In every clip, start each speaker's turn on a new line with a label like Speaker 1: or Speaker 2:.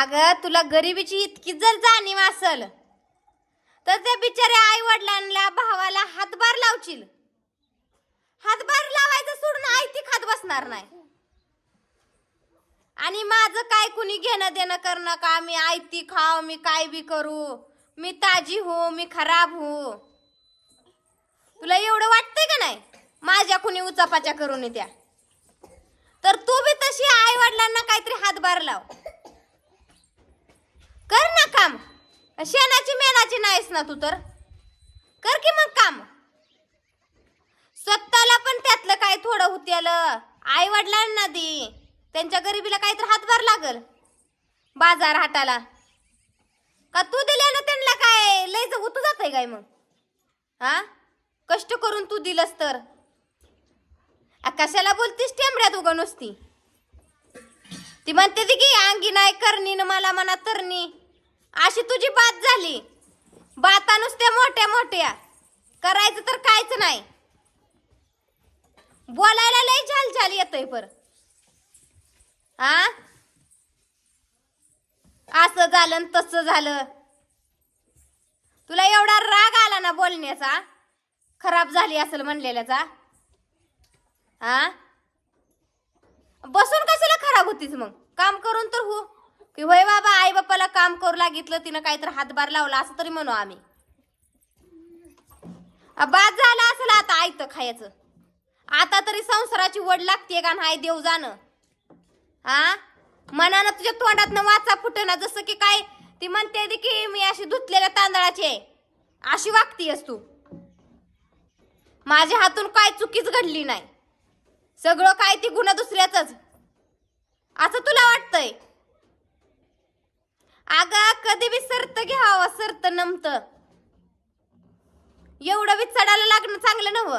Speaker 1: अगं तुला गरिबीची इतकी जर जाणीव असल तर त्या बिचाऱ्या आई वडिलांना भावाला हातभार लावशील. हातभार लावायचं सोडून आई ती खात बसणार नाही. आणि माझं काय कुणी घेणं देणं करणं का? मी आयती खाव मी काय बी करू? मी ताजी हो मी खराब हो? तुला एवढं वाटतंय का नाही? माझ्या कुणी उचापाच्या करून त्या तर तू बी तशी आई वडिलांना काहीतरी हातभार लाव. कर ना काम. शेणाची मेणाची नाहीस ना तू तर. कर की मग काम. स्वतःला पण त्यातलं काय थोडं होत्यालं. आई वडिलांना दे. त्यांच्या गरिबीला काहीतरी हातभार लागल. बाजार हाटाला. का तू दिल्यानं त्यांना काय? लय जगू तू जात काय मग? हा? कष्ट करून तू दिलंस तर. कशाला बोलतीस टेंबड्यात उगा नुसती? ती म्हणते ती की अंगी नाही करणी न मला मना तरणी. अशी तुझी बात झाली. बाता नुसत्या मोठ्या मोठ्या. करायचं तर कायच नाही. बोलायला लय झाल झाल येतोय पर. हा असं झालं न तसं झालं. तुला एवढा राग आला ना बोलण्याचा? खराब झाली असेल म्हणलेल्याचा? हा बसून कशाला खराब होतीस मग? काम करून तर हो. की होय बाबा आई बापाला काम करू लागितलं तिनं काहीतरी हातभार लावला असं तरी म्हणू आम्ही. बाद झालं असेल आता आयतं खायचं. आता तरी संसाराची वड लागते का नाही देव जाणं? हा मनानं तुझ्या तोंडातनं वाचा फुटना जसं की काय ती म्हणते की मी अशी धुतलेल्या तांदळाची आहे. अशी वागतीयस तू. माझ्या हातून काय चुकीच घडली नाही. सगळं काय ती गुन्हा दुसऱ्याच असं तुला वाटतंय? अगं कधी बी सरत घ्यावं सरत नमत. एवढं बी चढायला लागणं चांगलं नव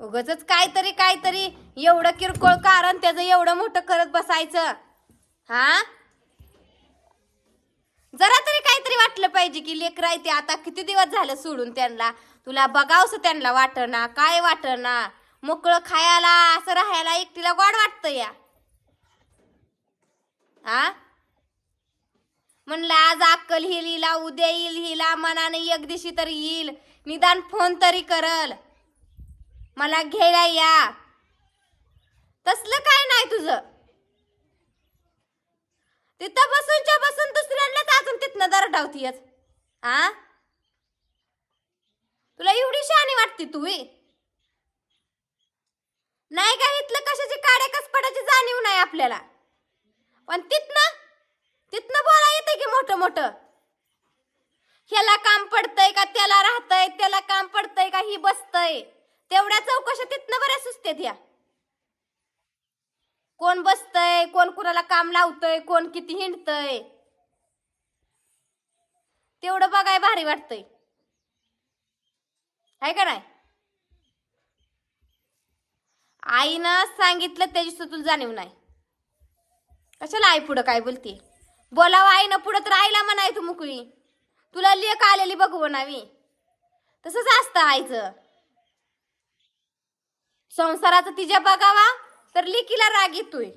Speaker 1: उगच काहीतरी काहीतरी एवढं किरकोळ कारण त्याचं एवढं मोठं करत बसायचं. हा? जरा तरी काहीतरी वाटलं पाहिजे की लेकर आहे ते. आता किती दिवस झालं सोडून त्यांना? तुला बघावस त्यांना वाटना काय वाटना मोकळं खायला असं राहायला एकटीला गोड वाटतं या. आ? म्हणलं आज अक्कल येईल हिला उद्या येईल हिला मनाने एक दिवशी तरी येईल. निदान फोन तरी करल. मला घ्यायला या. तसलं काय नाही तुझं. तिथं बसूनच्या बसून दुसऱ्यांनाच अजून तिथनं दर दरडावतीयच आ? तुला एवढी शहाणी वाटते तू नाही का इथलं कशाची काड्या कसपडाची जाणीव नाही आपल्याला? पण तिथनं तिथनं बोला येते की मोठं मोठं? ह्याला काम पडतंय का त्याला राहतंय त्याला काम पडतंय का ही बसतंय. तेवढ्या चौकशा तिथनं बऱ्या सुचते या कोण बसतय कोण कुणाला काम लावतय कोण किती हिंडतय. तेवढं बघाय भारी वाटतंय. आहे का नाही? आईनं सांगितलं त्याची सुद्धा तुला जाणीव नाही. कशाला आई पुढं काय बोलते? बोलावं आईनं पुढं तर आईला म्हणाय तू मुकळी. तुला लेख आलेली बघू म्हणावी तसंच असतं आईचं. संसाराचं तिच्या बघावा तर लिकीला राग येतोय.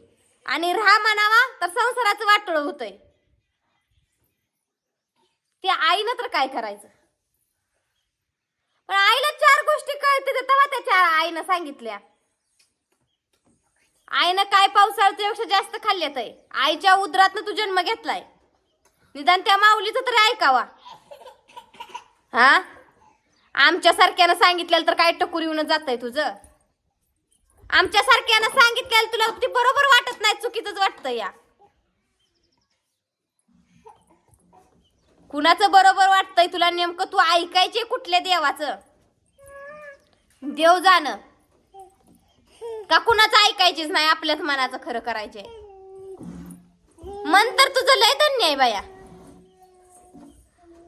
Speaker 1: आणि राहा म्हणावा तर संसाराचं वाटोळ होतंय. ते आईनं तर काय करायचं? पण आईला चार गोष्टी कळते तर तेव्हा त्याच्या आईनं सांगितल्या. आईनं काय पावसाळ्यापेक्षा जास्त खाल्ल्यात आहे आईच्या उदरातनं तू जन्म घेतलाय. निदान त्या माऊलीचं तरी ऐकावा. हा? आमच्या सारख्यानं सांगितलेलं तर काय टकूर येऊन जात आहे तुझं? आमच्या सारख्यानं सांगितलेलं तुला ती बरोबर वाटत नाही चुकीचंच वाटतं या. कुणाचं बरोबर वाटतंय तुला नेमकं तू ऐकायचे कुठल्या देवाचं? देव जाणं. का कुणाचं ऐकायचीच नाही? आपल्याच मनाचं खरं करायचे मन तर तुझं लय धन्य आहे बाया.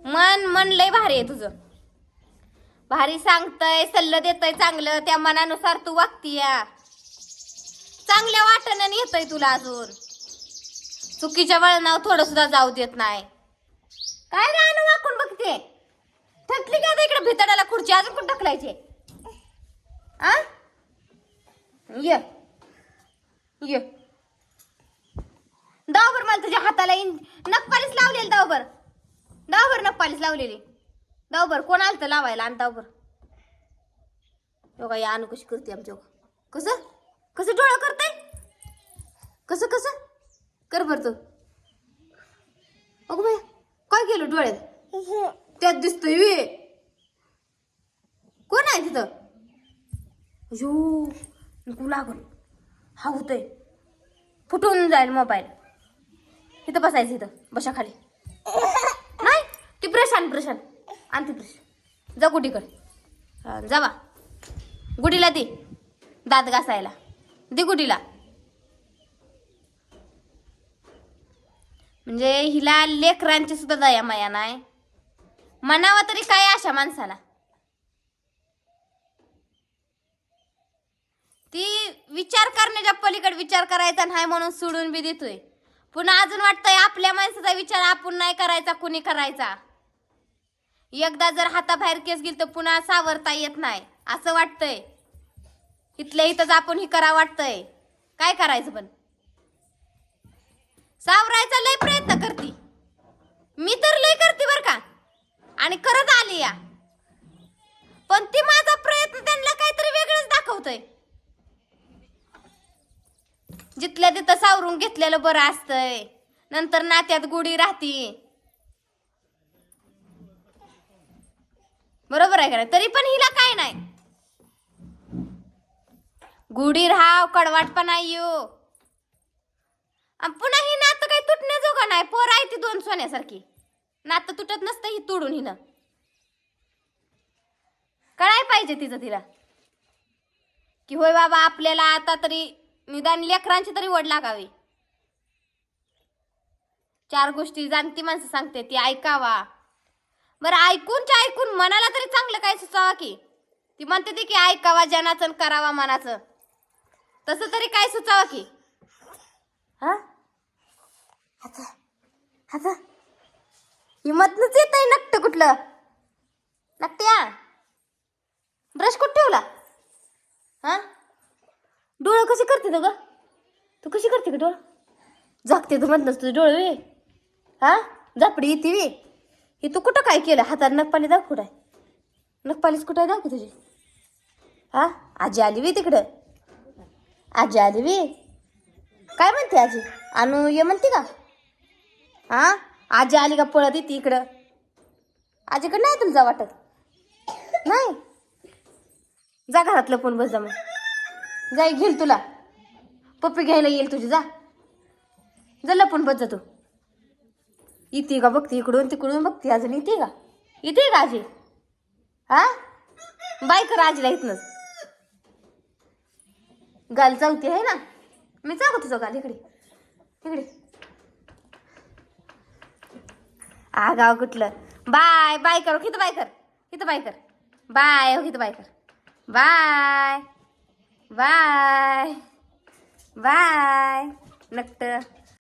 Speaker 1: मन मन लय भारी आहे तुझं. भारी सांगतय सल्ल देतय चांगलं त्या मनानुसार तू वागतीया. चांगल्या वाटण्याने येतय तुला अजून. चुकीच्या वळणावर थोडं सुद्धा जाऊ देत नाही. काय रे वाकून बघते? थकली का इकडे भितडाला खुर्ची? अजून कुठं ढकलायचे? आ? ये. ये. दावभर मला तुझ्या हाताला येईन नखपालीस लावलेली दावभर. दावभर नखपालीस लावलेली. दावभर कोण आलं तर लावायला आणि दावभर? योगा या अनु कशी करते आमच्या कसं? कसं डोळा करताय? कसं कसं? कर बर तू. अगं बाय काय केलं डोळ्यात? त्यात दिसतोय वे. कोण आहे तिथं? अयो. नको लागून. हा होतोय. फुटून जाईल मोबाईल. इथं बसायचं इथं. बशा खाली. नाही ती ब्रश आण ब्रश आण. ती ब्रश. जा गुडीकडे. जा बा. गुडीला दे. दात घासायला. दे गुडीला. म्हणजे हिला लेकरांची सुद्धा दया माया नाही. म्हणावं तरी काय अशा माणसाला? ती विचार करण्याच्या पलीकडे विचार करायचा नाही म्हणून सोडून बी देतोय. पुन्हा अजून वाटतंय आपल्या माणसाचा विचार आपण नाही करायचा कुणी करायचा? एकदा जर हाताबाहेर केस गेली तर पुन्हा सावरता येत नाही असं वाटतंय. इथल्या इथंच आपण ही करा वाटतंय. काय करायचं पण? सावरायचा लय प्रयत्न करते. मी तर लय करते बर का. आणि करत आली या. पण ती माझा प्रयत्न त्यांना काहीतरी वेगळंच दाखवतोय. जिथल्या तिथं सावरून घेतलेलं बरं असतंय. नंतर नात्यात गुढी राहती. बरोबर आहे का नाही? तरी पण हिला काय नाही. गुढी राहाव कडवाटपणा येऊ हो. पुन्हा ही नातं काही तुटण्याजोगं नाही. पोर आहे ती दोन सोन्यासारखी. नातं तुटत नसतं ही तोडून हिनं. कळाय पाहिजे तिचं तिला. की होय बाबा आपल्याला आता तरी निदान लेकरांची तरी वड लागावी. चार गोष्टी जाणती माणसं सांगते ती ऐकावा. बरं ऐकूनच्या ऐकून मनाला तरी चांगलं काय सुचावा की? ती म्हणते ती की ऐकावा जनाचं करावा मनाचं. तसं तरी काय सुचावा की? हा? आता हिमतनच येत आहे नक्ट कुठलं? नकट्या ब्रश कुठं ठेवला? हा? डोळं कशी करते तू ग? तू कशी करते का डोळं? झाकते तू म्हणत तुझं डोळं वे हा? झापडी येते वे हे तू कुठं काय केलं? हातात नखपाली दाखव कुठं आहे? नखपालीच कुठं आहे दाखव तुझी. हा? आजी आली वे तिकडं. आजी आली वे काय म्हणते आजी? आणू ये म्हणते का? हा? आजी आली का पळत येते इकडं? आजीकडं नाही तुला जा वाटत? नाही? जा घरातलं फोन बस जा मग. जाई घेईल तुला. पप्पी घ्यायला येईल तुझी जा. जा लपून बस जा तू. येते का बघते इकडून तिकडून बघते अजून येते का? येते का आजी? हा? बाय कर आजीला इथनच गाल चावते आहे ना? मी चावू तुझं गाल इकडे. इकडे. आ गाव कुठलं? बाय बाय कर हो, इथं बाय कर. इथं बाय कर. बाय हो इथं बाय कर. बाय. Bye bye नक्ट